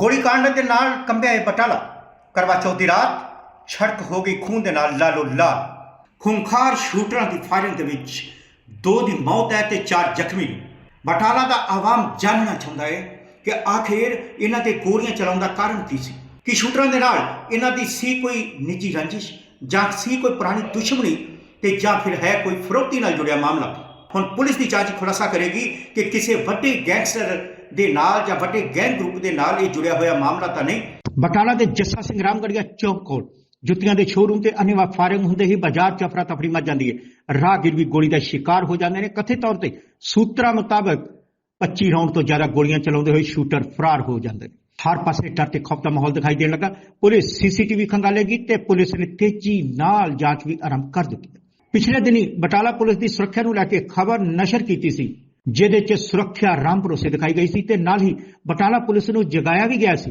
ਗੋਲੀकांड ਦੇ ਨਾਲ ਕੰਬਿਆ ਇਹ ਬਟਾਲਾ। ਕਰਵਾ ਚੌਥ ਦੀ ਰਾਤ ਛੜਕ ਹੋ ਗਈ ਖੂਨ ਦੇ ਨਾਲ ਲਾਲੋ ਲਾਲ। ਖੁੰਖਾਰ ਸ਼ੂਟਰਾਂ ਦੀ ਫਾਇਰਿੰਗ ਦੇ ਵਿੱਚ ਦੋ ਦੀ ਮੌਤ ਹੈ ਤੇ ਚਾਰ ਜ਼ਖਮੀ ਬਟਾਲਾ ਦਾ ਆਵਾਮ ਜਾਣਨਾ ਚਾਹੁੰਦਾ ਹੈ ਕਿ ਆਖਿਰ ਇਹਨਾਂ ਤੇ ਗੋਲੀਆਂ ਚਲਾਉਣ ਦਾ ਕਾਰਨ ਕੀ ਸੀ? ਕਿ ਸ਼ੂਟਰਾਂ ਦੇ ਨਾਲ ਇਹਨਾਂ ਦੀ ਸੀ ਕੋਈ ਨਿੱਜੀ ਰੰਜਿਸ਼ ਜਾਂ ਸੀ ਕੋਈ ਪੁਰਾਣੀ ਦੁਸ਼ਮਣੀ ਤੇ ਜਾਂ ਫਿਰ ਹੈ ਕੋਈ ਫਰੋਤੀ ਨਾਲ ਜੁੜਿਆ ਮਾਮਲਾ? ਹੁਣ ਪੁਲਿਸ ਦੀ ਜਾਂਚ ਖੁਲਾਸਾ ਕਰੇਗੀ ਕਿ ਕਿਸੇ ਵੱਡੇ ਗੈਂਗਸਟਰ ਦੇ ਨਾਲ ਜਾਂ ਵੱਡੇ ਗੈਂਗ ਗਰੁੱਪ ਦੇ ਨਾਲ ਇਹ ਜੁੜਿਆ ਹੋਇਆ ਮਾਮਲਾ ਤਾਂ ਨਹੀਂ। ਬਟਾਲਾ ਦੇ ਜੱਸਾ ਸਿੰਘ ਰਾਮਗੜੀਆ ਚੌਕ ਕੋਲ ਜੁੱਤੀਆਂ ਦੇ ਸ਼ੋਰੂਮ ਤੇ ਅਨੇਵਾ ਫਾਇਰਿੰਗ ਹੁੰਦੇ ਹੀ ਬਾਜ਼ਾਰ ਚ ਅਫਰਾ ਤਫਰੀ ਮਚ ਜਾਂਦੀ ਹੈ। ਰਾਹਗੀਰ ਵੀ ਗੋਲੀ ਦਾ ਸ਼ਿਕਾਰ ਹੋ ਜਾਂਦੇ ਨੇ। ਕਥਿਤ ਤੌਰ ਤੇ ਸੂਤਰਾਂ ਮੁਤਾਬਕ 25 ਰਾਉਂਡ ਤੋਂ ਜ਼ਿਆਦਾ ਗੋਲੀਆਂ ਚਲਾਉਂਦੇ ਹੋਏ ਸ਼ੂਟਰ ਫਰਾਰ ਹੋ ਜਾਂਦੇ ਨੇ। ਹਰ ਪਾਸੇ ਡਰ ਤੇ ਖੌਫ ਦਾ ਮਾਹੌਲ ਦਿਖਾਈ ਦੇਣ ਲੱਗਾ। ਪੁਲਿਸ ਸੀਸੀਟੀਵੀ ਖੰਗਾਲੇਗੀ ਤੇ ਪੁਲਿਸ ਨੇ ਤੇਜ਼ੀ ਨਾਲ ਜਾਂਚ ਵੀ ਆਰੰਭ ਕਰ ਦਿੱਤੀ। ਪਿਛਲੇ ਦਿਨੀ ਬਟਾਲਾ ਪੁਲਿਸ ਦੀ ਸੁਰੱਖਿਆ ਨੂੰ ਲੈ ਕੇ ਖਬਰ ਨਸ਼ਰ ਕੀਤੀ ਸੀ। ਜਿਹਦੇ 'ਚ ਸੁਰੱਖਿਆ ਰਾਮ ਭਰੋਸੇ ਦਿਖਾਈ ਗਈ ਸੀ ਤੇ ਨਾਲ ਹੀ ਬਟਾਲਾ ਪੁਲਿਸ ਨੂੰ ਜਗਾਇਆ ਵੀ ਗਿਆ ਸੀ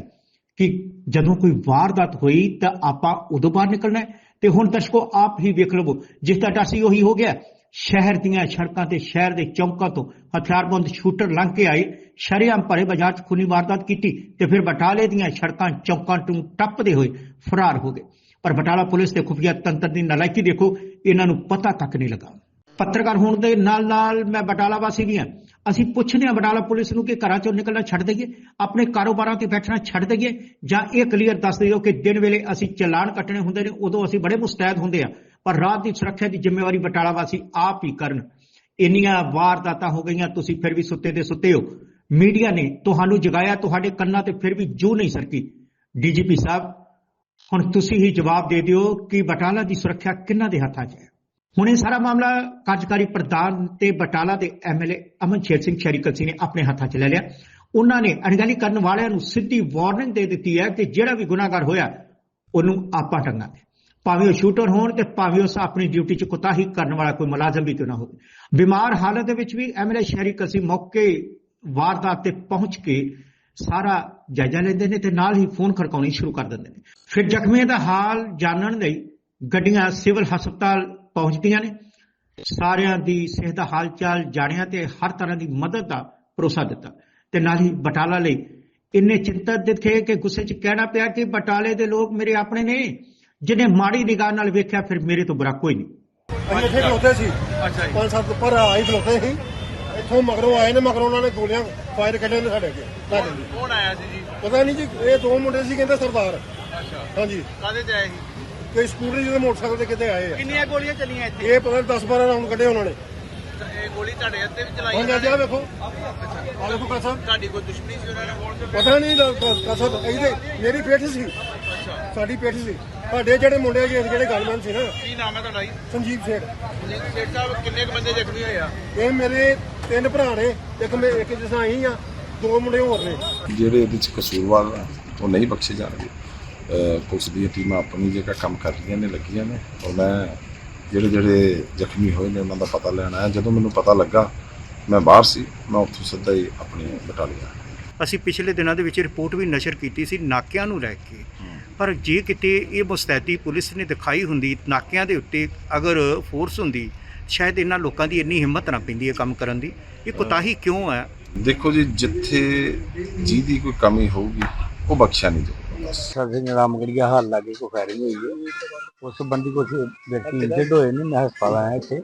ਕਿ ਜਦੋਂ ਕੋਈ ਵਾਰਦਾਤ ਹੋਈ ਤਾਂ ਆਪਾਂ ਉਦੋਂ ਬਾਹਰ ਨਿਕਲਣਾ ਹੈ। ਤੇ ਹੁਣ ਦਰਸ਼ਕੋ, ਆਪ ਹੀ ਵੇਖ ਲਵੋ, ਜਿਸ ਦਾ ਡਰ ਸੀ ਉਹੀ ਹੋ ਗਿਆ। ਸ਼ਹਿਰ ਦੀਆਂ ਸੜਕਾਂ ਤੇ ਸ਼ਹਿਰ ਦੇ ਚੌਂਕਾਂ ਤੋਂ ਹਥਿਆਰਬੰਦ ਸ਼ੂਟਰ ਲੰਘ ਕੇ ਆਏ। ਸ਼ਰੇਆਮ ਭਰੇ ਬਾਜ਼ਾਰ 'ਚ ਖੂਨੀ ਵਾਰਦਾਤ ਕੀਤੀ ਤੇ ਫਿਰ ਬਟਾਲੇ ਦੀਆਂ ਸੜਕਾਂ ਚੌਂਕਾਂ ਤੋਂ ਟੱਪਦੇ ਹੋਏ ਫਰਾਰ ਹੋ ਗਏ। ਪਰ ਬਟਾਲਾ ਪੁਲਿਸ ਦੇ ਖੁਫੀਆ ਤੰਤਰ ਦੀ ਨਲਾਇਕੀ ਦੇਖੋ, ਇਹਨਾਂ ਨੂੰ ਪਤਾ ਤੱਕ ਨਹੀਂ ਲੱਗਾ। ਪੱਤਰਕਾਰ ਹੋਣ ਦੇ ਨਾਲ ਨਾਲ ਮੈਂ ਬਟਾਲਾ ਵਾਸੀ ਵੀ ਹਾਂ। ਅਸੀਂ ਪੁੱਛਦੇ ਹਾਂ ਬਟਾਲਾ ਪੁਲਿਸ ਨੂੰ ਕਿ ਘਰਾਂ ਚੋਂ ਨਿਕਲਣਾ ਛੱਡ ਦਈਏ, ਆਪਣੇ ਕਾਰੋਬਾਰਾਂ ਤੇ ਬੈਠਣਾ ਛੱਡ ਦਈਏ, ਜਾਂ ਇਹ ਕਲੀਅਰ ਦੱਸ ਦਿਓ ਕਿ ਦਿਨ ਵੇਲੇ ਅਸੀਂ ਚਲਾਨ ਕੱਟਣੇ ਹੁੰਦੇ ਨੇ, ਉਦੋਂ ਅਸੀਂ ਬੜੇ ਮੁਸਤੈਦ ਹੁੰਦੇ ਆ ਪਰ ਰਾਤ ਦੀ ਸੁਰੱਖਿਆ ਦੀ ਜ਼ਿੰਮੇਵਾਰੀ ਬਟਾਲਾ ਵਾਸੀ ਆਪ ਹੀ ਕਰਨ। ਇੰਨੀਆਂ ਵਾਰਦਾਤਾਂ ਹੋ ਗਈਆਂ, ਤੁਸੀਂ ਫਿਰ ਵੀ ਸੁੱਤੇ ਦੇ ਸੁੱਤੇ ਹੋ। ਮੀਡੀਆ ਨੇ ਤੁਹਾਨੂੰ ਜਗਾਇਆ, ਤੁਹਾਡੇ ਕੰਨਾਂ ਤੇ ਫਿਰ ਵੀ ਜੂ ਨਹੀਂ ਸਰਕੀ। ਡੀਜੀਪੀ ਸਾਹਿਬ, ਹੁਣ ਤੁਸੀਂ ਹੀ ਜਵਾਬ ਦੇ ਦਿਓ ਕਿ ਬਟਾਲਾ ਦੀ ਸੁਰੱਖਿਆ ਕਿਹਨਾਂ ਦੇ ਹੱਥਾਂ 'ਚ ਹੈ? ਹੁਣ ਇਹ ਸਾਰਾ ਮਾਮਲਾ ਕਾਰਜਕਾਰੀ ਪ੍ਰਧਾਨ ਤੇ ਬਟਾਲਾ ਦੇ ਐਮਐਲਏ ਅਮਨਸ਼ੇਰ ਸਿੰਘ ਸ਼ਰੀਕਲਸੀ ਨੇ ਆਪਣੇ ਹੱਥਾਂ 'ਚ ਲੈ ਲਿਆ। ਉਹਨਾਂ ਨੇ ਅਣਗਹਿਲੀ ਕਰਨ ਵਾਲਿਆਂ ਨੂੰ ਸਿੱਧੀ ਵਾਰਨਿੰਗ ਦੇ ਦਿੱਤੀ ਹੈ ਕਿ ਜਿਹੜਾ ਵੀ ਗੁਨਾਹਗਰ ਹੋਇਆ, ਉਹਨੂੰ ਆਪਾਂ ਟੰਗਾਂਗੇ। ਭਾਵੇਂ ਉਹ ਸ਼ੂਟਰ ਹੋਣ ਤੇ ਭਾਵੇਂ ਉਸ ਆਪਣੀ ਡਿਊਟੀ 'ਚ ਕੁਤਾਹੀ ਕਰਨ ਵਾਲਾ ਕੋਈ ਮੁਲਾਜ਼ਮ ਵੀ ਕਿਉਂ ਨਾ ਹੋਵੇ। ਬਿਮਾਰ ਹਾਲਤ ਦੇ ਵਿੱਚ ਵੀ ਐਮਐਲਏ ਸ਼ਰੀਕਲਸੀ ਮੌਕੇ ਵਾਰਦਾਤ ਤੇ ਪਹੁੰਚ ਕੇ ਸਾਰਾ ਜਾਇਜ਼ਾ ਲੈਂਦੇ ਨੇ ਤੇ ਨਾਲ ਹੀ ਫੋਨ ਖੜਕਾਉਣੀ ਸ਼ੁਰੂ ਕਰ ਦਿੰਦੇ ਨੇ। ਫਿਰ ਜ਼ਖਮੀਆਂ ਦਾ ਹਾਲ ਜਾਣਨ ਲਈ ਗੱਡੀਆਂ, ਸਿਵਲ ਹਸਪਤਾਲ ਪਹੁੰਚਦੀਆਂ ਨੇ। ਸਾਰਿਆਂ ਦੀ ਸਿਹਤ ਦਾ ਹਾਲ ਚਾਲ ਜਾਣਿਆ ਤੇ ਹਰ ਤਰ੍ਹਾਂ ਦੀ ਮਦਦ ਦਾ ਭਰੋਸਾ ਦਿੱਤਾ। ਤੇ ਨਾਲ ਹੀ ਬਟਾਲਾ ਲਈ ਇੰਨੇ ਚਿੰਤਤ ਦਿਖੇ ਕਿ ਗੁੱਸੇ 'ਚ ਕਹਿਣਾ ਪਿਆ ਕਿ ਬਟਾਲੇ ਦੇ ਲੋਕ ਮੇਰੇ ਆਪਣੇ ਨੇ ਜਿਹਨੇ ਮਾੜੀ ਨਿਗਾਹ ਨਾਲ ਵੇਖਿਆ ਫਿਰ ਮੇਰੇ ਤੋਂ ਬੁਰਾ ਕੋਈ ਨਹੀਂ। ਅਸੀਂ ਇੱਥੇ ਖਲੋਤੇ ਸੀ। ਅੱਛਾ ਜੀ। ਪੰਜ ਸੱਤ ਉੱਪਰ ਆਈ ਖਲੋਤੇ ਸੀ। ਇੱਥੋਂ ਮਗਰੋਂ ਆਏ ਨੇ ਮਗਰੋਂ ਉਹਨਾਂ ਨੇ ਗੋਲੀਆਂ ਫਾਇਰ ਕੱਢੇ ਨੇ ਸਾਡੇ ਅੱਗੇ। ਸਾਡੇ ਕੌਣ ਆਇਆ ਸੀ ਜੀ? ਪਤਾ ਨਹੀਂ ਜੀ ਇਹ ਦੋ ਮੁੰਡੇ ਸੀ ਕਹਿੰਦੇ ਸਰਦਾਰ। ਅੱਛਾ। ਹਾਂਜੀ। ਕਾਦੇ ਚ ਆਏ ਸੀ? ਕੋਈ ਸਕੂਟਰੀ ਜਿਹਦੇ ਮੋਟਰਸਾਈਕਲ ਤੇ ਕਿਤੇ ਆਏ ਆ। ਕਿੰਨੀਆਂ ਗੋਲੀਆਂ ਚੱਲੀਆਂ ਇੱਥੇ? ਇਹ ਪਤਾ ਨਹੀਂ 10 12 ਰਾਉਂਡ ਕੱਢੇ ਉਹਨਾਂ ਨੇ। ਇਹ ਗੋਲੀ ਤੁਹਾਡੇ ਹੱਥੇ ਵੀ ਚਲਾਈ ਹੁਣ ਨੇ? ਵੇਖੋ। ਆ ਵੇਖੋ ਕਸਮ। ਤੁਹਾਡੀ ਕੋਈ ਦੁਸ਼ਮਣੀ ਸੀ ਉਹਨਾਂ ਨਾਲ? ਪਤਾ ਨਹੀਂ ਕਸਮ ਇਹਦੇ ਮੇਰੀ ਪੇਠ ਸੀ। ਅੱਛਾ। ਸਾਡੀ ਪੇਠ ਸੀ। ਸਾਡੇ ਜਿਹੜੇ ਮੁੰਡੇ ਜੀ ਜਿਹੜੇ ਗੱਲਮੈਨ ਸੀ ਨਾ ਕੀ ਨਾਮ ਹੈ ਤੁਹਾਡਾ ਜੀ? ਸੰਜੀਵ ਸੇਠ। ਜੀ ਸੇਠ ਸਾਹਿਬ ਕਿੰਨੇ ਕੁ ਬੰਦੇ ਜ਼ਖਮੀ ਹੋਏ ਆ? ਇਹ ਮੇਰੇ ਤਿੰਨ ਭਰਾ ਨੇ ਇੱਕ ਮੈਂ ਇੱਕ ਜਿਸ ਆਈ ਆ ਦੋ ਮੁੰਡੇ ਹੋਰ ਨੇ। ਜਿਹੜੇ ਇਹਦੇ ਚ ਕਸੂਰਵਾਰ ਉਹ ਨਹੀਂ ਬਖਸ਼ੇ ਜਾਣਗੇ। ਪੁਲਿਸ ਦੀਆਂ ਟੀਮਾਂ ਆਪਣੀ ਜਗ੍ਹਾ ਕੰਮ ਕਰ ਰਹੀਆਂ ਨੇ ਲੱਗੀਆਂ ਨੇ। ਔਰ ਮੈਂ ਜਿਹੜੇ ਜਿਹੜੇ ਜ਼ਖਮੀ ਹੋਏ ਨੇ ਉਹਨਾਂ ਦਾ ਪਤਾ ਲੈਣ ਆਇਆ। ਜਦੋਂ ਮੈਨੂੰ ਪਤਾ ਲੱਗਾ ਮੈਂ ਬਾਹਰ ਸੀ ਮੈਂ ਉੱਥੋਂ ਸਿੱਧਾ ਹੀ ਆਪਣੇ ਬਟਾਲੀਆ। ਅਸੀਂ ਪਿਛਲੇ ਦਿਨਾਂ ਦੇ ਵਿੱਚ ਰਿਪੋਰਟ ਵੀ ਨਸ਼ਰ ਕੀਤੀ ਸੀ ਨਾਕਿਆਂ ਨੂੰ ਲੈ ਕੇ। ਪਰ ਜੇ ਕਿਤੇ ਇਹ ਮੁਸਤੈਦੀ ਪੁਲਿਸ ਨੇ ਦਿਖਾਈ ਹੁੰਦੀ ਨਾਕਿਆਂ ਦੇ ਉੱਤੇ ਅਗਰ ਫੋਰਸ ਹੁੰਦੀ ਸ਼ਾਇਦ ਇਹਨਾਂ ਲੋਕਾਂ ਦੀ ਇੰਨੀ ਹਿੰਮਤ ਨਾ ਪੈਂਦੀ ਹੈ ਕੰਮ ਕਰਨ ਦੀ। ਇਹ ਕੁਤਾਹੀ ਕਿਉਂ ਹੈ? ਦੇਖੋ ਜੀ ਜਿੱਥੇ ਜਿਹਦੀ ਕੋਈ ਕਮੀ ਹੋਊਗੀ ਉਹ ਬਖਸ਼ਿਆ ਨਹੀਂ ਜਾਊਗਾ ਸਿੰਘ ਰਾਮਗੜੀਆ ਹਾਲ ਲਾਗੇ ਕੋ ਫਾਇਰਿੰਗ ਹੋਈ ਹੈ ਉਸ ਸੰਬੰਧੀ ਕੁਝ ਵਿਅਕਤੀ ਇੰਜਰਡ ਹੋਏ ਨੇ ਮੈਂ ਹਸਪਤਾਲ ਆਇਆ ਇੱਥੇ।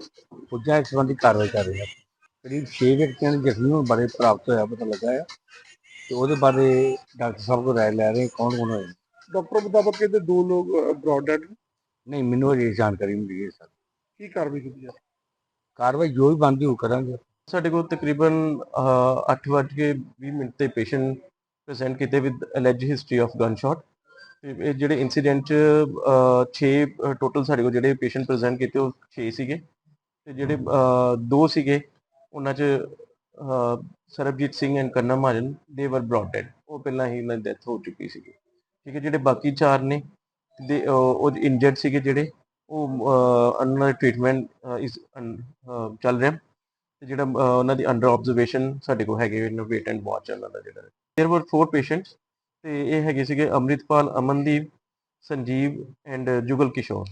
ਪੁੱਜਾ ਇਸ ਸੰਬੰਧੀ ਕਾਰਵਾਈ ਕਰ ਰਹੇ। ਹਾਂ ਕਰੀਬ 6 ਵਿਅਕਤੀਆਂ ਦੇ ਜ਼ਖਮੀ ਹੋਣ ਬਾਰੇ ਪ੍ਰਾਪਤ ਹੋਇਆ ਪਤਾ ਲੱਗਾ ਹੈ ਤੇ ਉਹਦੇ ਬਾਰੇ ਡਾਕਟਰ ਸਾਹਿਬ ਕੋਲ ਰਾਏ ਲੈ ਰਹੇ ਕੌਣ ਕੌਣ ਹੋਏ ਨੇ। ਡਾਕਟਰ ਮੁਤਾਬਕ ਇਹਦੇ ਦੋ ਲੋਕ ਬ੍ਰੌਡ ਡੈਡ ਨਹੀਂ ਮੈਨੂੰ ਅਜੇ ਜਾਣਕਾਰੀ ਮਿਲੀ ਹੈ ਸਰ। ਕੀ ਕਾਰਵਾਈ ਕੀਤੀ ਜਾ ਕਾਰਵਾਈ ਜੋ ਵੀ ਬਣਦੀ ਉਹ ਕਰਾਂਗੇ। ਸਾਡੇ ਕੋਲ ਤਕਰੀਬਨ 8:20 ਮਿੰਟ ਤੇ ਪੇਸ਼ੈਂਟ ਪ੍ਰੈਜ਼ੈਂਟ ਕੀਤੇ with alleged history of gun shot ਤੇ ਇਹ ਜਿਹੜੇ ਇਨਸੀਡੈਂਟ 6 ਟੋਟਲ ਸਾਡੇ ਕੋਲ ਜਿਹੜੇ ਪੇਸ਼ੈਂਟ ਪ੍ਰੈਜ਼ੈਂਟ ਕੀਤੇ, ਉਹ 6 ਸੀਗੇ। ਤੇ ਜਿਹੜੇ ਦੋ ਸੀਗੇ, ਉਹਨਾਂ 'ਚ ਸਰਬਜੀਤ ਸਿੰਘ ਐਂਡ ਕੰਨਾ ਮਹਾਜਨ ਦੇ ਵਰ ਬ੍ਰੌਟ ਡੈਡ ਉਹ ਪਹਿਲਾਂ ਹੀ ਉਹਨਾਂ ਦੀ ਡੈਥ ਹੋ ਚੁੱਕੀ ਸੀਗੀ। ਠੀਕ ਹੈ, ਜਿਹੜੇ ਬਾਕੀ ਚਾਰ ਨੇ, ਦੇ ਉਹ ਇੰਜਰਡ ਸੀਗੇ ਜਿਹੜੇ, ਉਹ ਅੰਡਰ ਟ੍ਰੀਟਮੈਂਟ ਇਸ ਚੱਲ ਰਿਹਾ। ਤੇ ਜਿਹੜਾ ਅਹ, ਉਹਨਾਂ ਦੀ ਅੰਡਰ ਆਬਜ਼ਰਵੇਸ਼ਨ ਸਾਡੇ ਕੋਲ ਹੈਗੇ ਨੇ ਵੇਟ ਐਂਡ ਵਾਚ ਉਹਨਾਂ ਦਾ ਜਿਹੜਾ देयर वर फोर ਪੇਸ਼ੈਂਟਸ ਤੇ ਇਹ ਹੈਗੇ ਸੀਗੇ ਅੰਮ੍ਰਿਤਪਾਲ ਅਮਨਦੀਪ ਸੰਜੀਵ ਐਂਡ ਜੁਗਲ ਕਿਸ਼ੋਰ